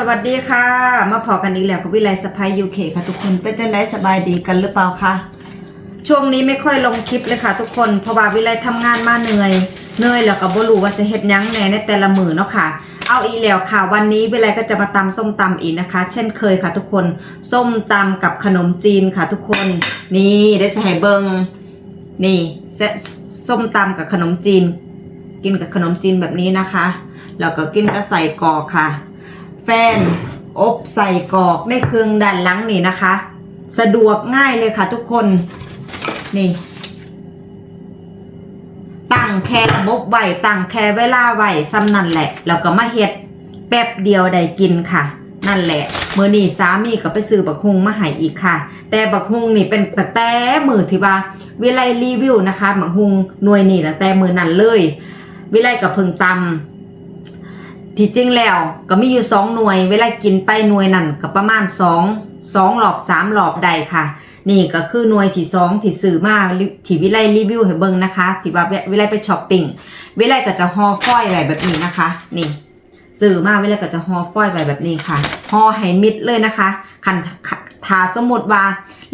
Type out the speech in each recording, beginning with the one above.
สวัสดีค่ะ มาพอกันอีกแล้วกับวิไลสะพายยูเคค่ะทุกคนเป็นจังไดสบายดีกันหรือเปล่าคะช่วงนี้ไม่ค่อยลงคลิปเลยค่ะ ทุกคนเพราะว่าวิไลทำงานมาเหนื่อยเหนื่อยแล้วก็บ่รู้ว่าจะเฮ็ดยังแหน่ในแต่ละมือเนาะค่ะ เอาอีแล้วค่ะ วันนี้วิไลก็จะมาตำส้มตำอีกนะคะ เช่นเคยค่ะ ทุกคนส้มตำกับขนมจีนค่ะ ทุกคน นี่ได้ใส่เบิงนี่เซส้มตำกับขนมจีน กินกับขนมจีนแบบนี้นะคะแล้วก็กินกับใส่กอกค่ะ ฟน อบใส่กรอกในเครื่องด้านหลังนี่นะคะ สะดวกง่ายเลยค่ะทุกคน นี่ตั้งแค่ระบบไว้ตั้งแค่เวลาไว้ซ้ำนั่นแหละ แล้วก็มาเฮ็ดแป๊บเดียวได้กินค่ะ นั่นแหละมื้อนี้สามีก็ไปซื้อบักฮุงมาให้อีกค่ะ แต่บักฮุงนี่เป็นแต่แต่มือที่ว่าวิไลรีวิวนะคะบักฮุงหน่วยนี่ตั้งแต่มือนั้นเลย วิไลกับพึงตำ ที่จริงแล้ว ก็มีอยู่สองหน่วย เวลากินไปหน่วยนั่นก็ประมาณสองสองหลอบสามหลอบใดค่ะ นี่ก็คือหน่วยที่สองที่ซื้อมาที่วิไลรีวิวให้เบิ่งนะคะที่ว่าวิไลไปช้อปปิ้งวิไลก็จะห่อฟอยไว้แบบนี้นะคะ นี่ซื้อมาวิไลก็จะห่อฟอยไว้แบบนี้ค่ะห่อให้มิดเลยนะคะคันถาสมมติว่า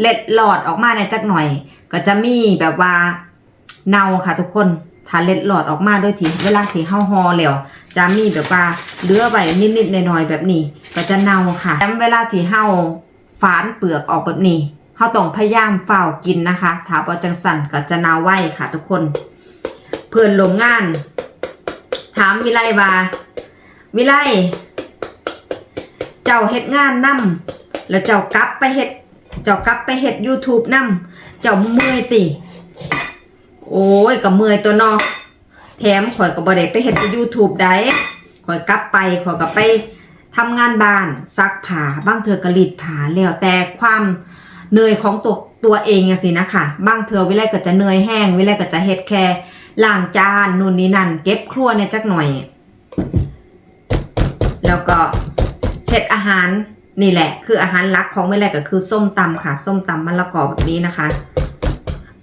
เล็ดหลอดออกมาในจักหน่อย ก็จะมีแบบว่าเนาค่ะทุกคน ถ้าเล็ดหลอดออกมาโดยที่เวลาที่เฮาห่อแล้วจะมีแบบว่าเลือไว้นิดๆหน่อยๆแบบนี้ ก็จะเน่าค่ะแถมเวลาที่เฮาฝานเปลือกออกแบบนี้เฮาต้องพยายามเฝ้ากินนะคะ ถ้าบ่จังสั่นก็จะเน่าไว้ค่ะทุกคน เพื่อนลงงาน ถามวิไลว่าวิไลเจ้าเฮ็ดงานนำแล้วเจ้ากลับไปเฮ็ด เจ้ากลับไปเฮ็ด YouTube นำเจ้าเมื่อยติ โอ้ยก็เมื่อยตัวนอแถมข่อยก็บ่ได้ไปเฮ็ดใน YouTube ได้ข่อยกลับไปข่อยก็ไปทำงานบ้านซักผ้าบ้างเทื่อก็รีดผ้าแล้วแต่ความเหนื่อยของตัวตัวเองอะสินะคะบ้างเทื่อวิไลก็จะเหนื่อยแห้งวิไลก็จะเฮ็ดแค่ล้างจานนู่นนี่นั่นเก็บครัวเนี่ยจักหน่อย แล้วก็เฮ็ดอาหารนี่แหละ คืออาหารหลักของวิไลก็คือส้มตำค่ะ ส้มตำมะละกอแบบนี้นะคะ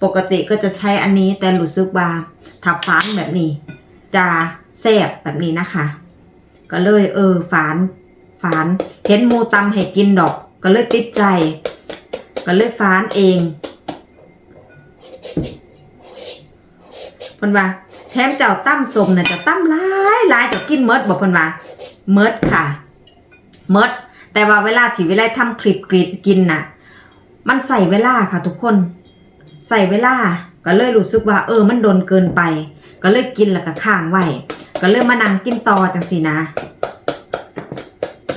ปกติก็จะใช้อันนี้แต่รู้สึกว่าถ้าฝานแบบนี้ จะแซ่บแบบนี้นะคะ ก็เลยเออฝานฝานเห็นมูตำให้กินดอก ก็เลยติดใจ ก็เลยฝานเองพนว่าแถมเจ้าตั้มสมน่ะจะตั้มหลายหลายจะกินเมดบอกพนว่าเมดค่ะเมดแต่ว่าเวลาที่เวลาทำคลิปกรีดกินน่ะ มันใส่เวลาค่ะทุกคน ใส่เวลา ก็เลยรู้สึกว่า เออมันโดนเกินไป ก็เลยกินแล้วก็ข้างไว้ก็เริ่มมานั่งกินต่อจังสินะ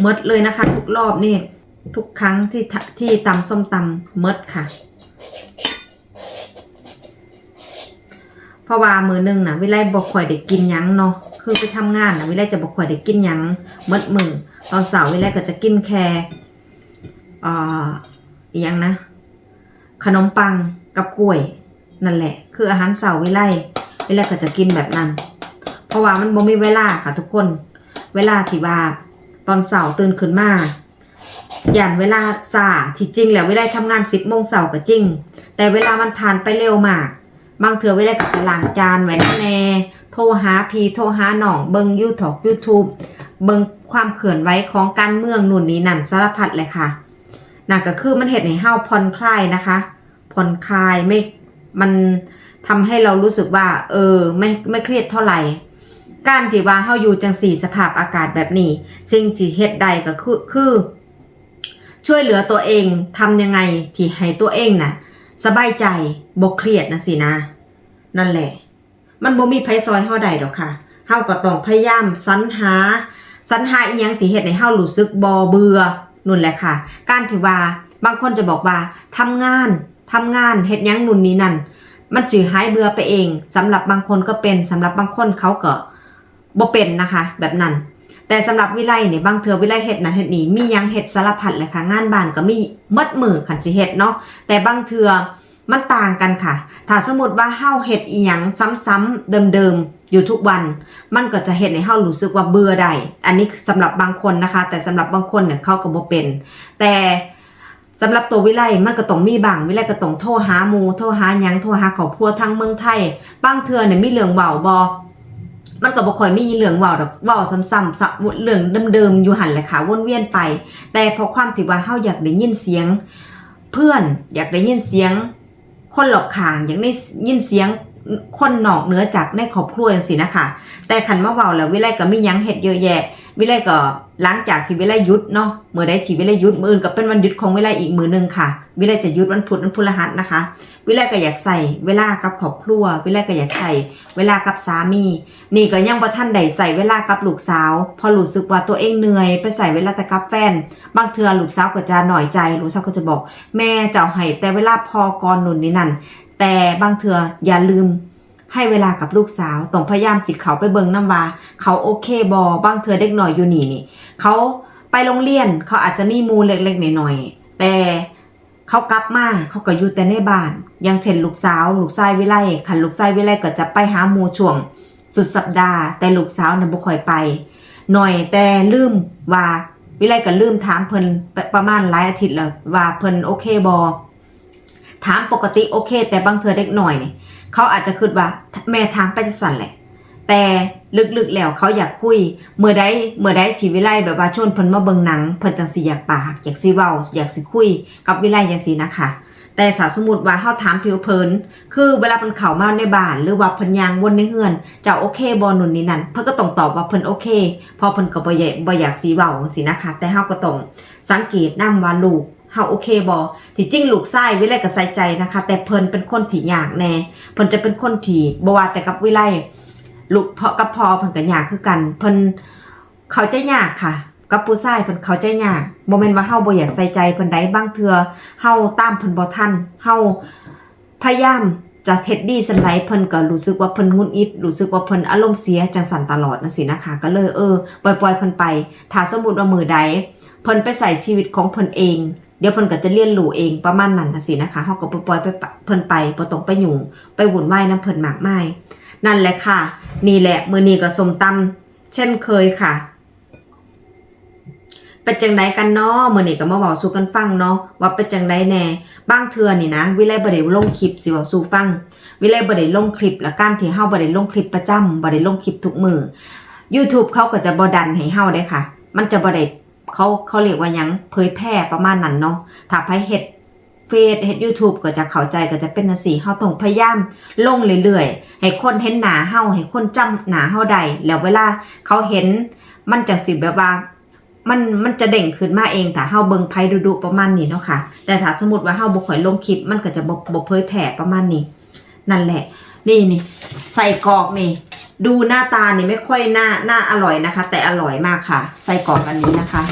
เมดเลยนะคะ ทุกรอบนี่ทุกครั้งที่ที่ตำส้มตำเมดค่ะเพราะว่ามือหนึงนะวิไลบอกข่อยได้กินยังเนาะคือไปทำงานนะวิไลจะบอกข่อยได้กินยังเมดมือตอนเสาร์วิไลก็จะกินแค่อ่อหยังนะ ขนมปัง กับกล้วยนั่นแหละ คืออาหารเสาร์วิไลวิไลก็จะกินแบบนั้น เพราะว่ามันบ่มีเวลาค่ะทุกคน เวลาที่ว่าตอนเสาร์ตื่นขึ้นมาย่านเวลาซาที่จริงแล้ววิไลทำงานสิบโมงเสาร์ก็จริง แต่เวลามันผ่านไปเร็วมาก บางเถื่อวิไลก็จะล้างจานไว้แน่โทรหาพีโทรหาหน่องเบิงยูทอกยูทูบเบิงความเขื่อนไหวของการเมืองนู่นนี่นั่นสารพัดเลยค่ะนั่นก็คือมันเห็ดให้เฮาผ่อนคลายนะคะ ผ่อนคลายไม่มันทำให้เรารู้สึกว่า เออ ไม่ไม่เครียดเท่าไหร่การที่ว่าเฮาอยู่จังสี่สภาพอากาศแบบนี้ สิ่งที่เฮ็ดใดก็คือคือ ช่วยเหลือตัวเองทำยังไงที่ให้ตัวเองน่ะ สบายใจบ่เครียดนะสินะ นั่นแหละ มันบ่มีไผซอยเฮาได้ดอกค่ะเฮาก็ต้องพยายามสรรหาสรรหาอีหยังที่เฮ็ดให้เฮารู้สึกบ่เบื่อนู่นแหละค่ะ การที่ว่าบางคนจะบอกว่าทำงาน ทำงานเฮ็ดยังนู่นนี่นั่นมันจือหายเบื่อไปเองสำหรับบางคนก็เป็นสำหรับบางคนเขาก็บ่เป็นนะคะ แบบนั้น แต่สำหรับวิไลเนี่ยบางเทือวิไลเฮ็ดนั้นเฮ็ดนี้มียังเฮ็ดสารพัดเลยค่ะ งานบ้านก็มีมดมือขันสิเฮ็ดเนาะแต่บางเทือมันต่างกันค่ะ ถ้าสมมติว่าเฮาเฮ็ดอีหยังซ้ำๆเดิมๆอยู่ทุกวัน มันก็จะเฮ็ดให้เฮารู้สึกว่าเบื่อได้อันนี้สำหรับบางคนนะคะ แต่สำหรับบางคนเนี่ยเขาก็บ่เป็น แต่ สำหรับตัววิไลมันก็ต้องมีบางวิไลก็ต้องโทรหาหมูโทรหาหยังโทรหาครอบครัวทางเมืองไทยบางเทือเนี่ยมีเรื่องเว้าบ่มันก็บ่ค่อยมีเรื่องเว้าดอกเว้าซ้ำๆซับเรื่องเดิมๆอยู่หันแหละค่ะวนเวียนไป แต่พราะความที่ว่าเฮาอยากได้ยินเสียง เพื่อนอยากได้ยินเสียง คนรอบข้างอยากได้ยินเสียง คนนอกเหนือจากในครอบครัวจังซี่นะคะ แต่คันมาเว้าแล้ววิไลก็มียังเฮ็ดเยอะแยะ วิไลก็หลังจากที่วิไลยุดเนาะเมื่อใดที่วิไลยุดมืออื่นก็เป็นวันหยุดของวิไลอีกมือหนึงค่ะ วิไลจะยุดวันพุธวันพฤหัสนะคะ วิไลก็อยากใส่เวลากับครอบครัว วิไลก็อยากใส่เวลากับสามี นี่ก็ยังบ่ทันได้ใส่เวลากับลูกสาว พอรู้สึกว่าตัวเองเหนื่อยไปใส่เวลาแต่กับแฟน บางเทื่อลูกสาวก็จะหน่อยใจลูกสาวก็จะบอก แม่เจ้าให้แต่เวลาพอก่อนนุ่นนี่นั่น แต่บางเทื่ออย่าลืมให้เวลากับลูกสาวต้องพยายามจิตเขาไปเบิงน้ำว่าเขาโอเคบอบางเธอเด็กหน่อยอยู่นี่นี่เขาไปโรงเรียนเขาอาจจะมีมูเล็กๆหน่อยๆแต่เขากลับมาเขาก็อยู่แต่ในบ้านอย่างเช่นลูกสาว ลูกชายวิไลคันลูกชายวิไลก็จะไปหาหมูช่วง สุดสัปดาห์ แต่ลูกสาวน่ะบ่ค่อยไป หน่อยแต่ลืมว่าวิไลก็ลืมถามเพิ่นปประมาณหลายอาทิตย์แล้วว่าเพิ่นโอเคบอ ถามปกติโอเค แต่บางเธอเด็กหน่อยเนี่ยเขาอาจจะคิดว่าแม่ทางไปจะสั่นแหละ แต่ลึกๆแล้วเขาอยากคุย เมื่อใดเมื่อใดที่วิไลแบบว่าชวนเพิ่นมาเบิงหนังเพิ่นจังสิอยากปากอยากสิเว้าอยากสิคุย กับวิไลจังซี่นะคะ แต่สาสมมุติว่าเฮาถามผิวเพิ่นคือเวลาเพิ่นเข้ามาในบ้านหรือว่าเพิ่นยางวนในเฮือนจะโอเคบ่นุ่นนี่นั่นเพิ่นก็ต้องตอบว่าเพิ่นโอเคพราะเพิ่นก็บ่อยากบ่อยากสิเว้าจังซี่นะคะ แต่เฮาก็ต้องสังเกตนํว่าลูก เฮาโอเคบ่ที่จริงลูกชายวิไลก็ใส่ใจนะคะ แต่เพิ่นเป็นคนที่ยากแน่เพิ่นจะเป็นคนที่บ่ว่าแต่กับวิไลลูกเพาะกับพอเพิ่นก็ยากคือกัน เพิ่นเขาใจยากค่ะ กับผู้ชายเพิ่นเขาใจยากบ่แม่นว่าเฮาบ่อยากใส่ใจเพิ่นใดบางเทื่อเฮาตามเพิ่นบ่ทันเฮาพยายามจะเท็ดดี้สันไดเพิ่นก็รู้สึกว่าเพิ่นงุนอิดรู้สึกว่าเพิ่นอารมณ์เสียจังสันตลอดจังซี่นะคะ ก็เลยเออปล่อยๆเพิ่นไปถ้าสมมุติว่ามือใดเพิ่นไปใส่ชีวิตของเพิ่นเอง เดี๋ยวเพิ่นก็จะเรียนรู้เองประมาณนั้นนะสินะคะเฮาก็ปล่อยไปเพิ่นไปบ่ต้องไปยุ่งไปวุ่นวายนํเพิ่นมากมายนั่นแหละค่ะ นี่แหละมื้อนี้ก็สมตำเช่นเคยค่ะเป็นจังไดกันเนาะมื้อนี้ก็มาเว้าสู่กันฟังเนาะว่าเป็นจังไดแน่บางเทื่อนี่นะ วิไลบ่ได้ลงคลิปสิเว้าสู่ฟัง วิไลบ่ได้ลงคลิปและการที่เฮาบ่ได้ลงคลิปประจำบ่ได้ลงคลิปทุกมือ YouTube เขาก็จะบ่ดันให้เฮาได้ค่ะ มันจะบ่ได้ เขาเขาเรียกว่ายังเผยแพร่ประมาณนั้นเนาะถ้าไผเฮ็ดเฟซเฮ็ด YouTube ก็จะเข้าใจก็จะเป็นจังซี่เฮาต้องพยายามลงเรื่อยๆ ให้คนเห็นหนาเฮาให้คนจำหนาเฮาได้แล้วเวลาเขาเห็นมันจังสิแบบว่ามันมันจะเด้งขึ้นมาเองถ้าเฮาเบิ่งไผดุๆประมาณนี้เนาะค่ะ แต่ถ้าสมมติว่าเฮาบ่ค่อยลงคลิป มันก็จะบ่บ่เผยแพร่ประมาณนี้ นั่นแหละ นี่นี่ใส่กอกนี่ ดูหน้าตาเนี่ยไม่ค่อยน่าน่าอร่อยนะคะ แต่อร่อยมากค่ะ ใส่กรอกอันนี้นะคะ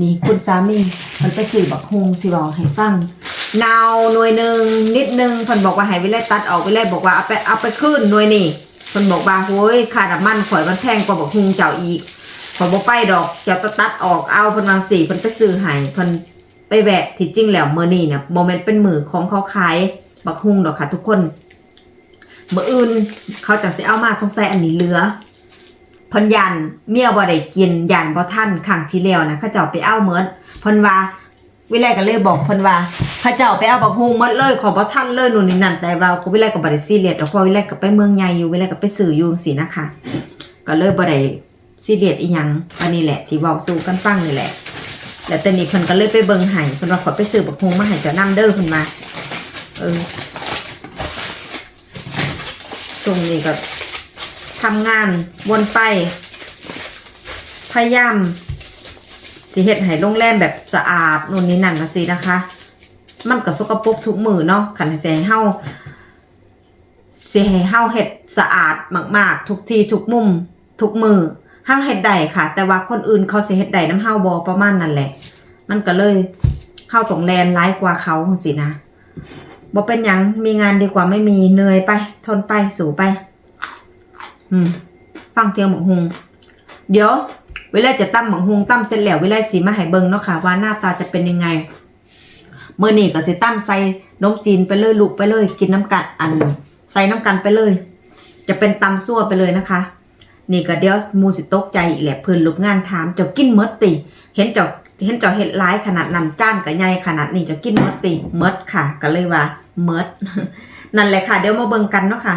นี่คุณสามีมันไปสื่อบักฮงสิบอกให้ฟังนาวหน่วยหนึ่งนิดนึงเพิ่นบอกว่าให้วิไลตัดออกวิไลบอกว่าเอาไปเอาไปขึ้นหน่วยนี่เพิ่นบอกว่าโอ้ยค่าน้ำมันข่อยมันแพงกว่าบักฮงเจ้าอีกข่อยบ่ไปดอกเจ้าตัดออกเอาพนวางสี่พนไปซื้อให้เพิ่นไปแวะที่จริงแล้วเมื้อนี้เนี่ยโมเมนต์เป็นมือของเขาขายบักฮงดอกค่ะทุกคน มื่ออื่นเขาจังสิเอามาสงสัยอันนี้เหลือพิ่นยันเมียบ่ได้กินยันบ่ทันครั้งที่แล้วนะเขาเจ้าไปเอาเมิดเพิ่นว่าวิไลก็เลยบอกพิ่นว่าเขาเจ้าไปเอาบักฮุงมดเลยขอบ่ทันเลยนู่นนี่นั่นแต่ว่ากูวิไลก็บ่ได้ซีเรียสดอกเพราะวิไลก็ไปเมืองใหญ่อยู่วิไลก็ไปซื้ออยู่จังซี่นะคะ ก็เลยบ่ได้ซีเรียสอีหยังอันนี้แหละ ที่เว้าสู่กันฟังนี่แหละแล้วแต่นี้เพิ่นก็เลยไปเบิ่งให้เพิ่นว่าขอไปซื้อบักฮุงมาให้เจ้านำเด้อเพิ่นมาเออ ช่วงนี้ก็ทำงานวนไป พยายามสิเฮ็ดให้โรงแรมแบบสะอาดนู่นนี่นั่นนะสินะคะ มันก็สกปรกทุกมือเนาะขันสิให้เฮาสิให้เฮาเฮ็ดสะอาดมาก ๆ ทุกทีทุกมุม ทุกมือเฮาเฮ็ดได้ค่ะ แต่ว่าคนอื่นเขาเสิเฮ็ดได้น้ำเฮาบ่ประมาณนั้นแหละ มันก็เลยเฮาต้องแลนร้ายกว่าเขาจังซี่นะ บ่เป็นหยังมีงานดีกว่าไม่มีเหนื่อยไป ทนไปสู่ไป อืมฟังเตียงหมกฮุงเดี๋ยว เวลาจะตั้มหมกฮุงตั้มเสร็จแล้วเวลาสีมาให้เบิงเนาะค่ะ ว่าหน้าตาจะเป็นยังไงเมื่อนี้ก็สิตั้มใส่นมจีนไปเลยลูกไปเลย กินน้ำกัดอัน ใส่น้ำกันไปเลย จะเป็นตำซั่วไปเลยนะคะ นี่ก็เดี๋ยวมูสิตกใจอีกแหละเพื่อนลูกงานถามเจ้ากินเมดติ เห็นเจ้า เห็นเจ้าเห็ดร้ายขนาดนั้นจ้านกับใหญ่ขนาดนี้จะกินเมดติเมดค่ะ ก็เลยว่าเมดนั่นแหละค่ะ เดี๋ยวมาเบิ่งกันเนาะค่ะ